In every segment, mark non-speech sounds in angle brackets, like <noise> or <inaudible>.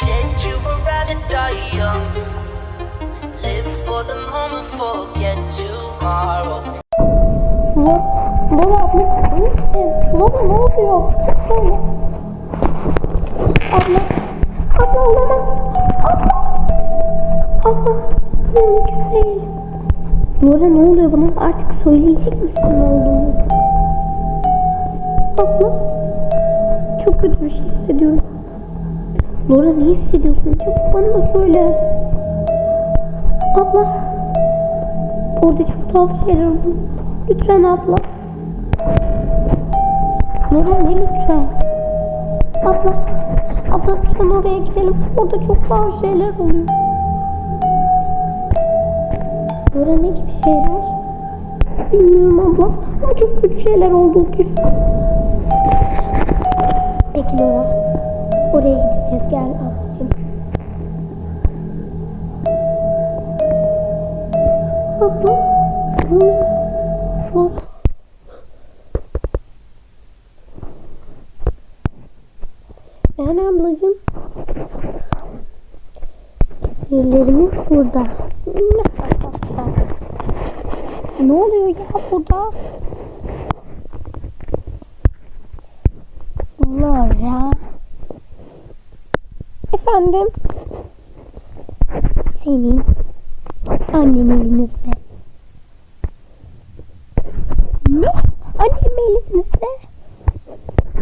said you would rather die young. Live for the moment, forget tomorrow. Lo- Lola ablacığım iyi misin? Lola ne oluyor? Şey söyle. Abla. Abla olamaz. Abla. Abla. Mümkün değil. Lola ne oluyor bana? Artık söyleyecek misin ne olduğunu? Abla. Çok kötü bir şey hissediyorum. Laura ne hissediyorsun? Çabuk bana da söyle. Abla. Orada çok tuhaf şeyler oldu. Lütfen abla. Laura ne lütfen? Abla. Abla lütfen oraya gidelim. Orada çok tuhaf şeyler oluyor. Laura ne gibi şeyler? Bilmiyorum abla. Ama çok kötü şeyler oldu kesin. Peki Laura. Gel. Abla. Laura. Laura. Yani ablacığım. Sihirlerimiz burada. Ne oluyor ya burada? Laura. Efendim? Senin annen elimizde. Ne? Annem elimizde?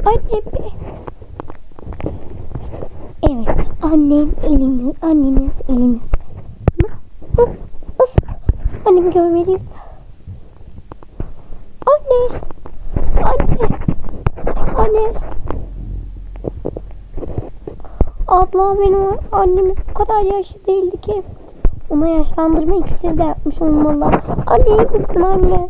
Annem mi? Evet, annen elimiz, anneniz? Ne? Nasıl? Annemi görmeliyiz. Anne! Anne! Anne! Abla benim annemiz bu kadar yaşlı değildi ki. Ona yaşlandırma iksiri de yapmış olmalılar. Anne iyi misin anne?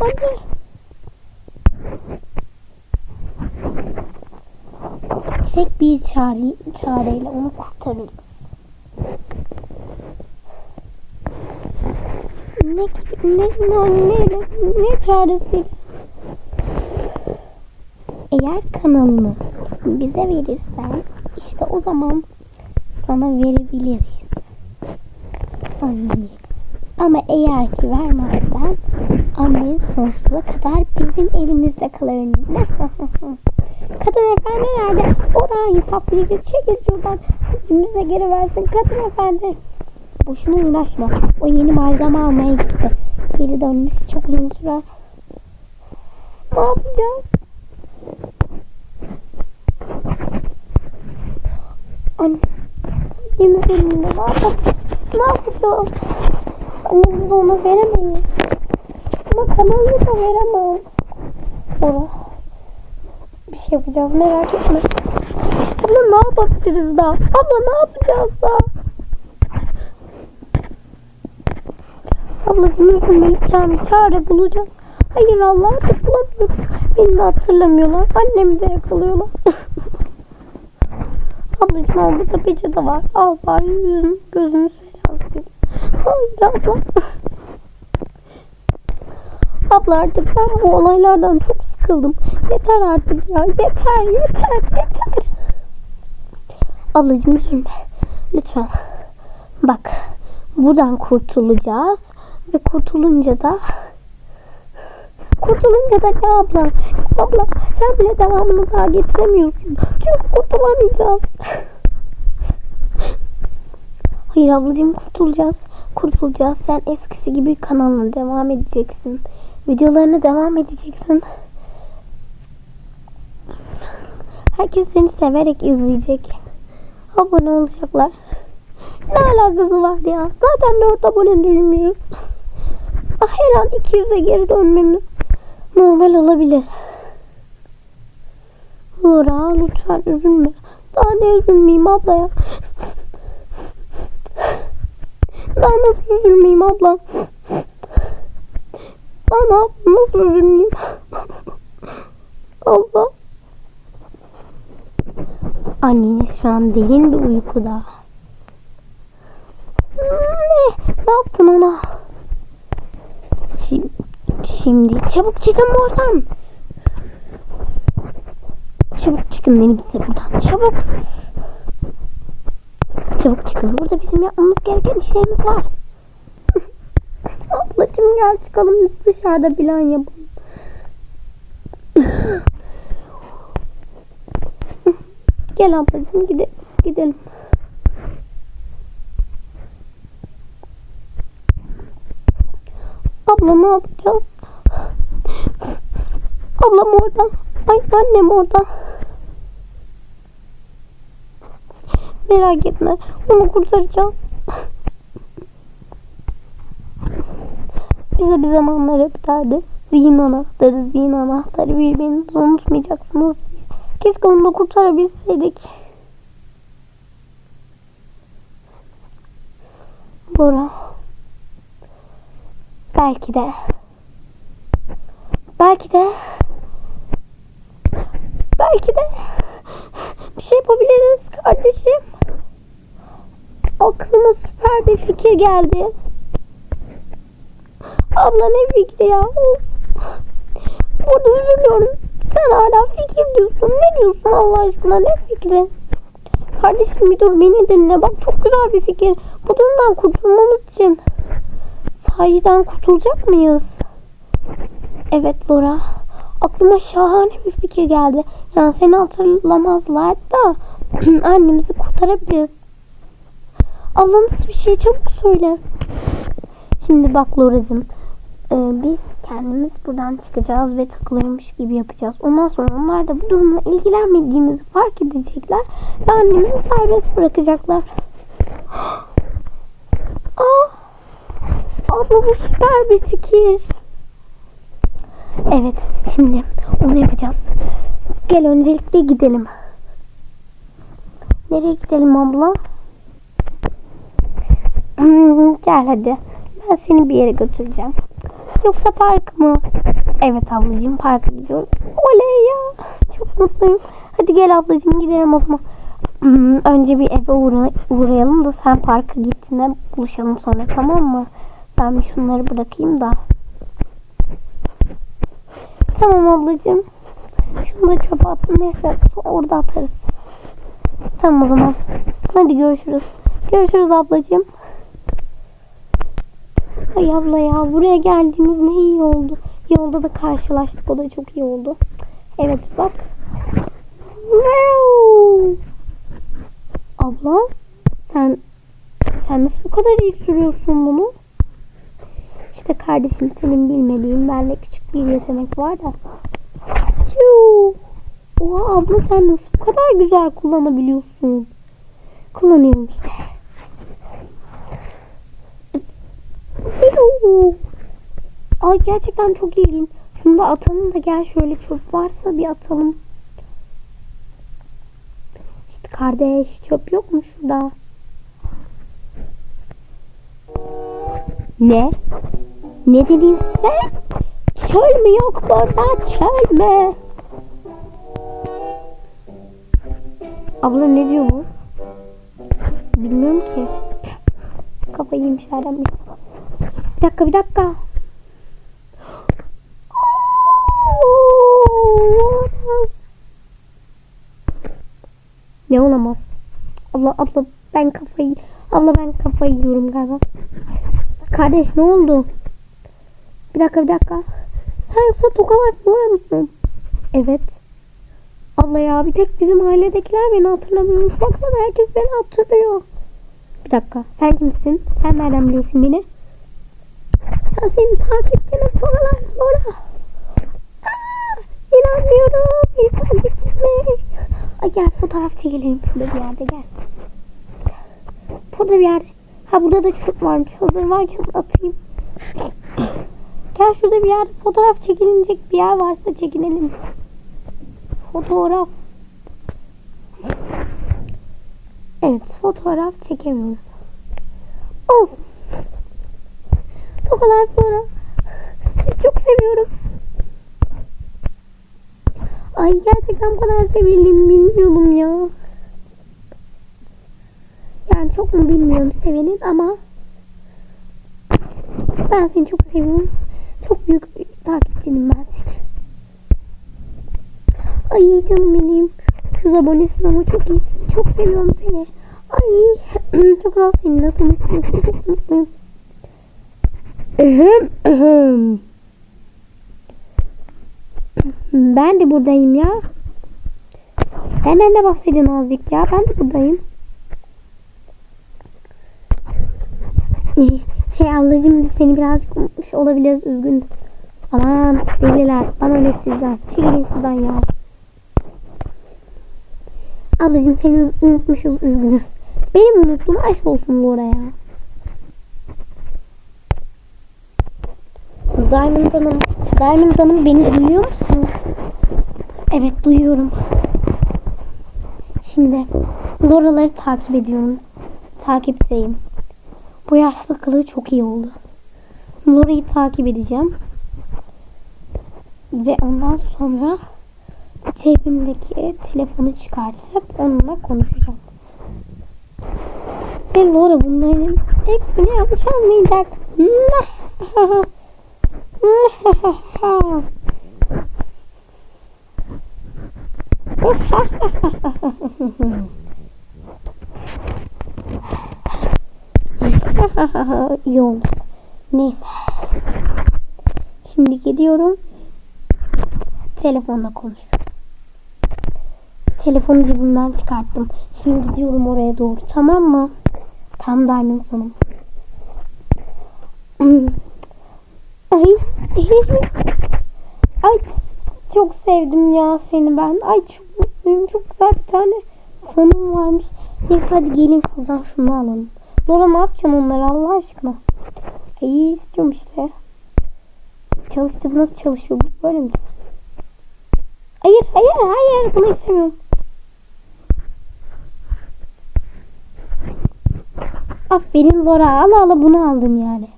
Anne. Tek bir çare, çareyle onu kurtarırız. Ne ne, ne, ne, ne çaresi? Eğer kanalını bize verirsen işte o zaman sana verebiliriz. Anne. Ama eğer ki vermezsen annen sonsuza kadar bizim elimizde kalır. <laughs> Kadın efendi nerede? O da insaflıydı. Çekil şuradan. Bize geri versin. Kadın efendi. Boşuna uğraşma. O yeni malzeme almaya gitti. Geri dönmesi çok uzun sürer. Ne yapacağız? Anne. Ne yapalım? Ne yapacağız? Annemizi ona veremeyiz. Ama kanalını da veremem. Ora. Bir şey yapacağız merak etme. Abla ne yapabiliriz daha? Abla ne yapacağız daha? Ablacığım lütfen bir çare bulacağız. Hayır Allah artık bulamıyorum. Beni de hatırlamıyorlar. Annemi de yakalıyorlar. <laughs> Ablacığım al burada peçete var. Al bari yüzün gözünü seyahat Hayır abla. Abla artık ben bu olaylardan çok sıkıldım. Yeter artık ya. Yeter yeter yeter. Ablacığım üzülme. Lütfen. Bak. Buradan kurtulacağız. Ve kurtulunca da Kurtulunca da ne abla? Abla sen bile devamını daha getiremiyorsun. Çünkü kurtulamayacağız. <laughs> Hayır ablacığım kurtulacağız. Kurtulacağız. Sen eskisi gibi kanalına devam edeceksin. Videolarına devam edeceksin. Herkes seni severek izleyecek. Abone olacaklar. Ne alakası var ya? Zaten 4 abone değilmiyoruz. Her an 200'e geri dönmemiz normal olabilir. Laura lütfen üzülme. Daha ne üzülmeyeyim abla ya. Daha nasıl üzülmeyeyim abla? Yapayım? Nasıl üzülmeyeyim? abla. Anneniz şu an derin bir uykuda. Ne? Ne yaptın ona? Şimdi, şimdi çabuk çıkın buradan. çabuk çıkın size buradan. Çabuk. Çabuk çıkın. Burada bizim yapmamız gereken işlerimiz var. <laughs> Ablacığım gel çıkalım biz dışarıda plan yapalım. <laughs> Gel ablacığım gide gidelim. Abla ne yapacağız? Ablam orada. Ay annem orada. Merak etme. Onu kurtaracağız. Bize bir zamanlar hep derdi. Zihin anahtarı, zihin anahtarı birbirinizi unutmayacaksınız. Keşke onu da kurtarabilseydik. Bora. Belki de. Belki de. Belki de. Bir şey yapabiliriz kardeşim. Aklıma geldi. Abla ne fikri ya? Of. Burada üzülüyorum. Sen hala fikir diyorsun. Ne diyorsun Allah aşkına ne fikri? Kardeşim bir dur beni dinle. Bak çok güzel bir fikir. Bu durumdan kurtulmamız için sahiden kurtulacak mıyız? Evet Laura. Aklıma şahane bir fikir geldi. Yani seni hatırlamazlar da <clears throat> annemizi kurtarabiliriz. Abla bir şey çabuk söyle. Şimdi bak Laura'cığım. e, biz kendimiz buradan çıkacağız ve takılırmış gibi yapacağız. Ondan sonra onlar da bu durumla ilgilenmediğimizi fark edecekler ve annemizi serbest bırakacaklar. <gasps> Aa, abla bu süper bir fikir. Evet, şimdi onu yapacağız. Gel öncelikle gidelim. Nereye gidelim abla? Hmm, Gel hadi. Ben seni bir yere götüreceğim. Yoksa park mı? Evet ablacığım parka gidiyoruz. Oley ya. Çok mutluyum. Hadi gel ablacığım gidelim o zaman. Hmm, Önce bir eve uğra uğrayalım da sen parka gittiğinde buluşalım sonra tamam mı? Ben bir şunları bırakayım da. Tamam ablacığım. Şunu da çöpe attım. Neyse orada atarız. Tamam o zaman. Hadi görüşürüz. Görüşürüz ablacığım. Ay abla ya buraya geldiğiniz ne iyi oldu. Yolda da karşılaştık o da çok iyi oldu. Evet bak. Abla sen sen nasıl bu kadar iyi sürüyorsun bunu? İşte kardeşim senin bilmediğin bende küçük bir yetenek var da. Çuu. Oha abla sen nasıl bu kadar güzel kullanabiliyorsun? Kullanıyorum işte. Ay gerçekten çok ilginç. Şunu da atalım da gel şöyle çöp varsa bir atalım. İşte kardeş çöp yok mu şurada? Ne? Ne dedin sen? Çöl mü yok burada çöl mü? Abla ne diyor bu? Bilmiyorum ki. Kafayı yemişlerden birisi. Dakika bir dakika. Olamaz. Ne olamaz? Abla abla ben kafayı abla ben kafayı yiyorum galiba. Kardeş ne oldu? Bir dakika bir dakika. Sen yoksa Tokalar Flora mısın? Evet. Abla ya bir tek bizim ailedekiler beni hatırlamıyormuş. Baksana herkes beni hatırlıyor. Bir dakika. Sen kimsin? Sen nereden biliyorsun beni? Ben senin takipçinim Tokalar Flora. Aa, inanmıyorum. Bir takipçim. Ay gel fotoğraf çekelim şurada bir yerde gel. Burada bir yerde. Ha burada da çöp varmış. Hazır varken atayım. Gel şurada bir yerde fotoğraf çekilecek bir yer varsa çekinelim. Fotoğraf. Evet fotoğraf çekemiyoruz. Olsun. Tokalar Flora. Sizi çok seviyorum. Ay gerçekten bu kadar sevildiğimi bilmiyordum ya. Yani çok mu bilmiyorum seveniz ama ben seni çok seviyorum. Çok büyük takipçinim ben seni. Ay canım benim. 300 abonesin ama çok iyisin. Çok seviyorum seni. Ay <clears throat> çok güzel seninle tanıştığım için çok mutluyum. Ahem, ahem. Ben de buradayım ya. Benden de bahsedin azıcık ya. Ben de buradayım. <laughs> Şey ablacığım biz seni birazcık unutmuş olabiliriz üzgün. Aman deliler bana ne sizden. Çekilin şuradan ya. Ablacığım seni unutmuşuz üzgünüz. Benim unuttuğum aşk olsun bu oraya. Diamond Hanım, Diamond Hanım beni duyuyor musunuz? Evet duyuyorum. Şimdi Lora'ları takip ediyorum. Takipteyim. Bu yaşlı kılığı çok iyi oldu. Lora'yı takip edeceğim. Ve ondan sonra cebimdeki telefonu çıkartıp onunla konuşacağım. Ve Laura bunların hepsini yanlış anlayacak. <laughs> <laughs> İyi oldu. Neyse. Şimdi gidiyorum. Telefonla konuşuyorum. Telefonu cebimden çıkarttım. Şimdi gidiyorum oraya doğru. Tamam mı? Tam Diamond Hanım. Ay. Çok sevdim ya seni ben. Ay çok mutluyum. Çok güzel bir tane fanım varmış. Neyse hadi gelin şuradan şunu alalım. Nora ne yapacaksın onları Allah aşkına? Ay istiyorum işte. Çalıştır nasıl çalışıyor bu? Böyle mi? Hayır hayır hayır bunu istemiyorum. Aferin Laura ala ala bunu aldın yani.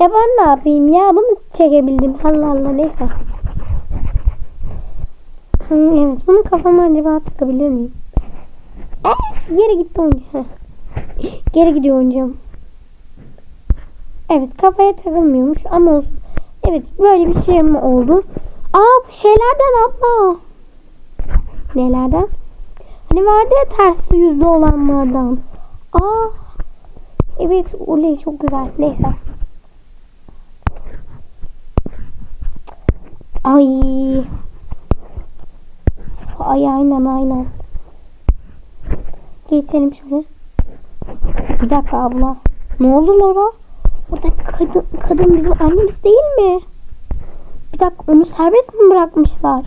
Ya ben ne yapayım ya bunu çekebildim Allah Allah neyse. Evet bunu kafama acaba takabilir miyim? Eh, geri gitti oyuncağım. Geri gidiyor oyuncağım. Evet kafaya takılmıyormuş ama olsun. Evet böyle bir şey mi oldu? Aa bu şeylerden abla. Nelerden? Hani vardı ya ters yüzlü olanlardan. Aa. Evet oley çok güzel. Neyse. Ay. Ay aynen aynen. Geçelim şöyle. Bir dakika abla. Ne oldu Laura? Orada kadın, kadın bizim annemiz değil mi? Bir dakika onu serbest mi bırakmışlar?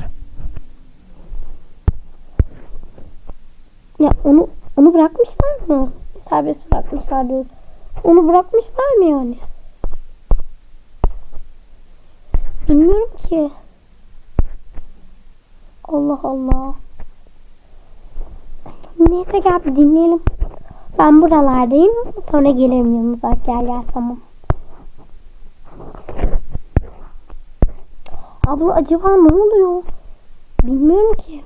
Ya onu onu bırakmışlar mı? Serbest bırakmışlar diyor. Onu bırakmışlar mı yani? Bilmiyorum ki. Allah Allah. Neyse gel bir dinleyelim. Ben buralardayım. Sonra gelirim yanınıza. Gel gel tamam. Abla acaba ne oluyor? Bilmiyorum ki.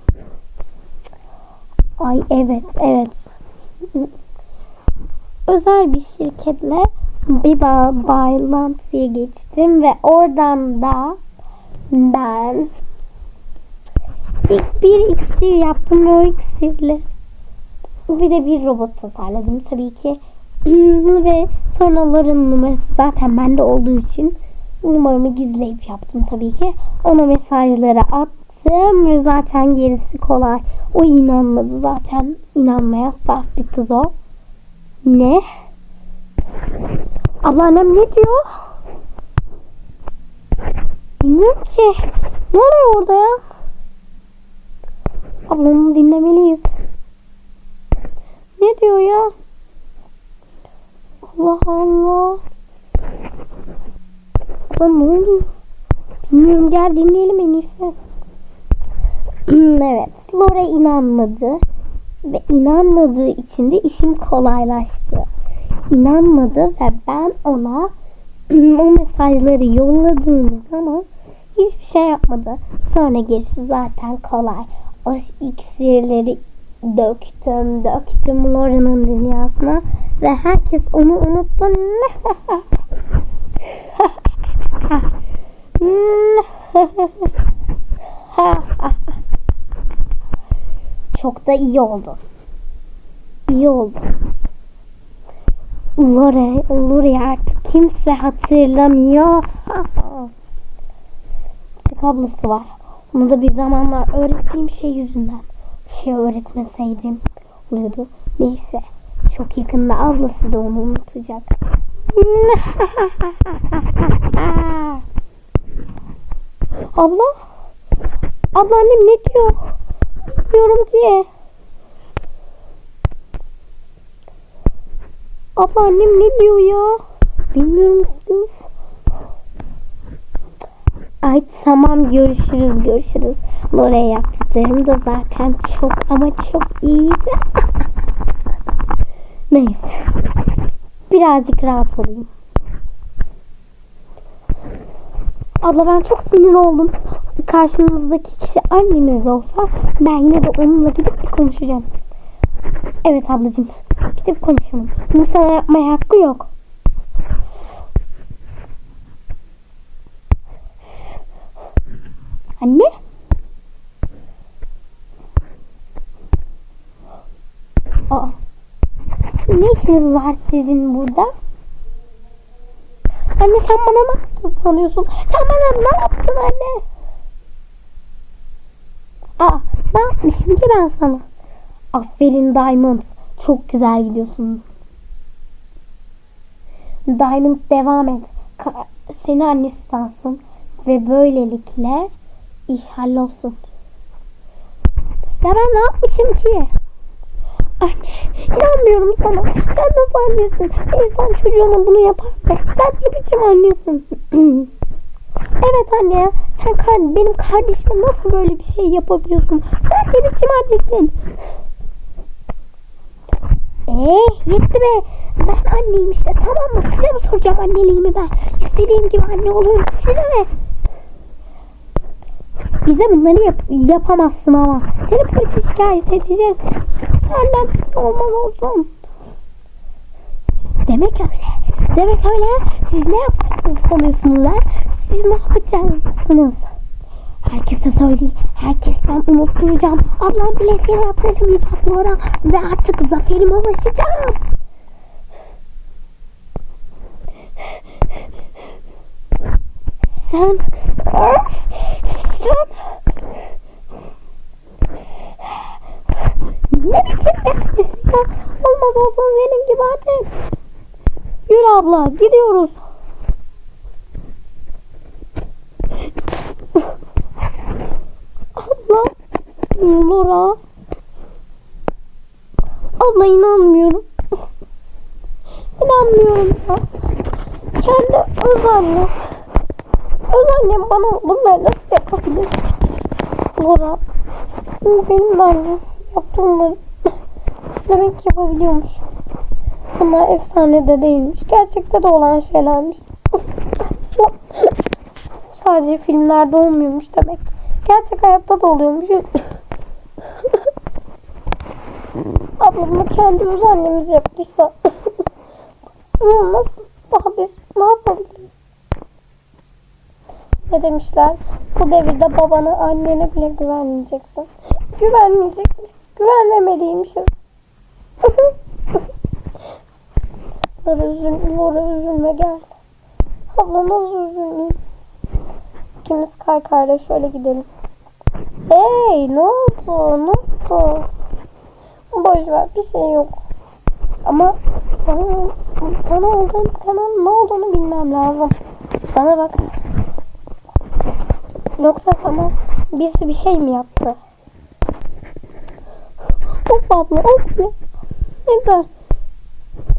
Ay evet evet. Özel bir şirketle bir ba- bağlantıya geçtim ve oradan da ben ilk bir iksir yaptım ve o iksirle bir de bir robot tasarladım tabii ki. <clears throat> ve sonra numarası zaten bende olduğu için numaramı gizleyip yaptım tabii ki. Ona mesajları attım ve zaten gerisi kolay. O inanmadı zaten. inanmaya saf bir kız o. Ne? Ablaannem ne diyor? Bilmiyorum ki. Ne oluyor orada ya? Ablamı dinlemeliyiz. Ne diyor ya? Allah Allah. Abla ne oluyor? Bilmiyorum gel dinleyelim en iyisi. evet. Laura inanmadı. Ve inanmadığı için de işim kolaylaştı. İnanmadı ve ben ona <clears throat> o mesajları yolladığım zaman hiçbir şey yapmadı. Sonra gerisi zaten kolay. O iksirleri döktüm, döktüm Laura'nın dünyasına ve herkes onu unuttu. Çok da iyi oldu. İyi oldu. Lore, Lore artık kimse hatırlamıyor. Tek ablası var. Onu da bir zamanlar öğrettiğim şey yüzünden. Şey öğretmeseydim oluyordu. Neyse. Çok yakında ablası da onu unutacak. <laughs> Abla? Abla annem ne diyor? Bilmiyorum ki. Abla annem ne diyor ya? Bilmiyorum. Üf. Ay tamam görüşürüz görüşürüz. Oraya yaptıklarım da zaten çok ama çok iyiydi. <laughs> Neyse. Birazcık rahat olayım. Abla ben çok sinir oldum. Karşımızdaki kişi annemiz olsa ben yine de onunla gidip bir konuşacağım. Evet ablacığım. Gidip konuşalım. Bunu sana yapmaya hakkı yok. Anne? Aa. Ne işiniz var sizin burada? Anne sen bana ne yaptın sanıyorsun? Sen bana ne yaptın anne? Aa, ne yapmışım ki ben sana? Aferin Diamond. Çok güzel gidiyorsun. Diamond devam et. Ka- seni annesi sansın. Ve böylelikle iş hallolsun. Ya ben ne yapmışım ki? Anne inanmıyorum sana. Sen nasıl annesin? İnsan çocuğuna bunu yapar mı? Sen ne biçim annesin? <clears throat> evet anne ya. Sen kar- benim kardeşime nasıl böyle bir şey yapabiliyorsun? Sen ne biçim annesin? Eh yetti be. Ben anneyim işte tamam mı? Size mi soracağım anneliğimi ben? İstediğim gibi anne oluyorum. Size mi? Bize bunları yap- yapamazsın ama. Seni polise şikayet edeceğiz. Senden olmaz olsun. Demek öyle. Demek öyle. Siz ne yaptığınızı sanıyorsunuz ha? Siz ne yapacaksınız? Herkese söyleyeyim. Herkesten unutturacağım. Ablam bile seni hatırlamayacak Laura. Ve artık zaferime ulaşacağım. Sen... Sen... Ne biçim nefes ya? Olmaz olsun senin gibi hadi. Yürü abla gidiyoruz. Abla. Laura. Abla inanmıyorum. İnanmıyorum ya. Kendi öz annem. Öz annem bana bunları nasıl yapabilir? Laura. Benim de annem. Yaptı bunları. Demek ki yapabiliyormuş. Bunlar efsanede değilmiş. Gerçekte de olan şeylermiş. Sadece filmlerde olmuyormuş demek. Gerçek hayatta da oluyormuş. Abla bunu kendi öz annemiz yaptıysa. Nasıl? Daha biz ne yapabiliriz? Ne demişler? Bu devirde babana, annene bile güvenmeyeceksin. Güvenmeyecekmiş. Güvenmemeliymişiz. Lara <laughs> üzül, Laura üzülme gel. Abla nasıl üzülmeyeyim? İkimiz kaykayla şöyle gidelim. Hey ne oldu? Ne oldu? Boş ver bir şey yok. Ama sana, sana olduğunu, sana ne olduğunu bilmem lazım. Bana bak. Yoksa sana birisi bir şey mi yaptı? Of abla of ya. Neden?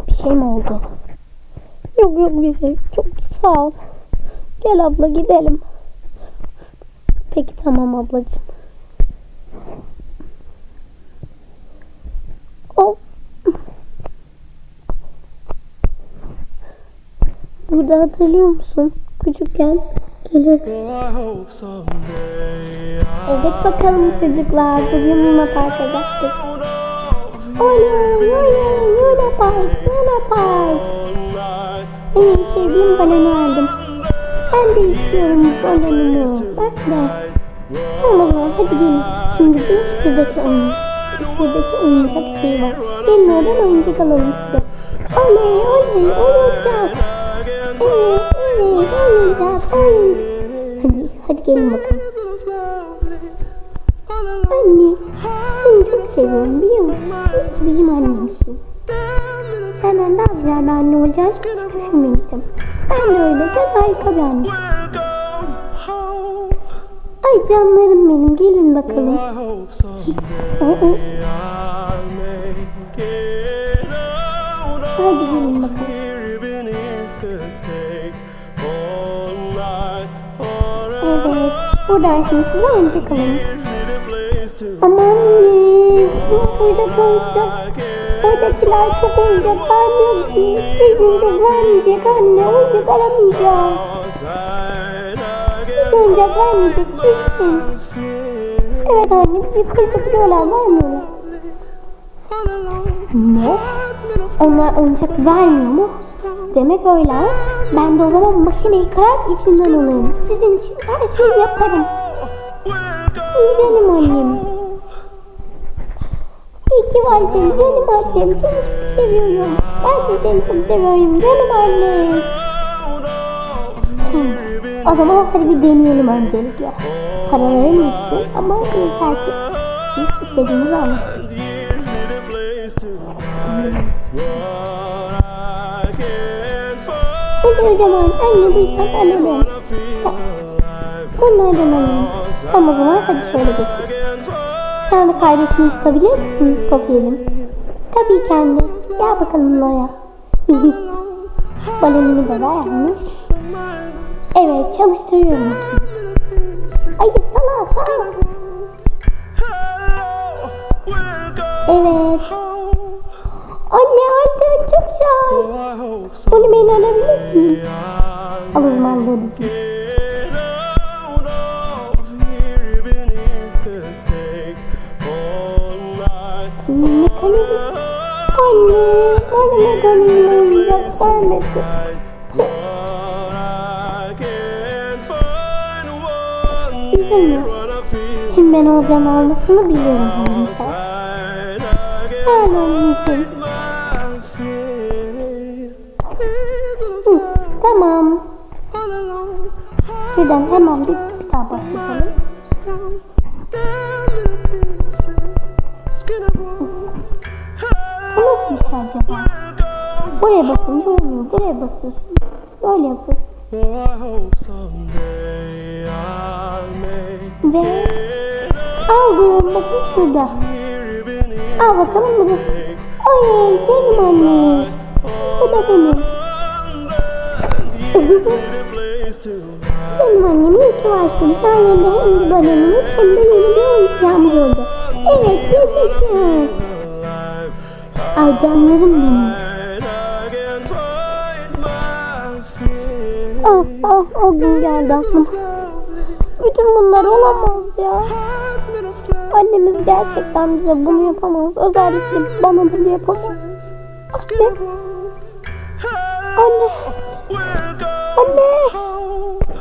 Bir şey mi oldu? Yok yok bir. Çok sağ ol. Gel abla gidelim. Peki tamam ablacığım. Of. Burada hatırlıyor musun? Küçükken someday Evet bakalım çocuklar. Bugün Luna. I'll of Oley oley Luna Park Luna Park. En sevdiğim balonu aldım. Ben de istiyorum balonumu. Bak da. Zaman hadi gelin. Şimdi bir şuradaki oyun. Şuradaki oyuncak şeyi var. Gelin oradan oyuncak alalım size. Oley oley oyuncak. Evet Hadi hadi gelin bakalım. Anne seni çok seviyorum biliyor musun? İyi bizim annemsin. Senden daha güzel bir anne olacağını hiç düşünmemiştim. Ben de öyle. Sen harika bir anne. Ay canlarım benim gelin bakalım. Hadi gelin bakalım. Buradan şimdi size oyuncak alalım. Here's the place to Aman anne. Burada oyuncak. Oradakiler çok oyuncak vermiyor ki. Hiç oyuncak vermeyecek anne. Oyuncak alamayacağız. outside Hiç oyuncak vermeyecek. Kesin. Evet anne bizi kırdıklıyorlar vermiyorlar. Ne? Onlar oyuncak vermiyor mu? Demek öyle? Ben de o zaman makineyi kırar içinden alayım. Sizin için her şeyi yaparım. Canım annem. İyi ki varsın canım annem. Seni çok seviyorum. Ben de seni çok seviyorum canım annem. O zaman hadi bir deneyelim öncelikle. Paralarım gitsin ama yeter ki siz istediğinizi alın. O zaman. I feel alive. Bunlardan alalım. Tamam o zaman hadi şöyle find Sen de kardeşini tutabilir misin Sofya'cığım? Tabii ki anne. Gel bakalım Noya. Balonunu da ver anne. Evet çalıştırıyorum. Ay sala sala. Evet. Anne çok şans. I hope Bunu beni alabilir miyim? Al o zaman dedeciğim. get out of here, even if it takes all night. Mekanik. Anne bana mekanik Şuradan hemen bir, bir daha başlatalım. Bu nasıl bir şey acaba? Buraya basınca olmuyor. Buraya basıyorsun. Böyle yapıyorsun. Ve aldım. Bakın şurada. Al bakalım bu da. Ay canım anne. Bu da benim. <laughs> <laughs> Canım annem iyi ki varsın. Sayende hem bir balonumuz hem de yeni bir oyuncağımız oldu. Evet yaşasın. Ay canlarım benim. Ah ah o gün geldi aklıma. Bütün bunlar olamaz ya. Annemiz gerçekten bize bunu yapamaz. Özellikle bana bunu yapamaz. Bones. Anne, anne.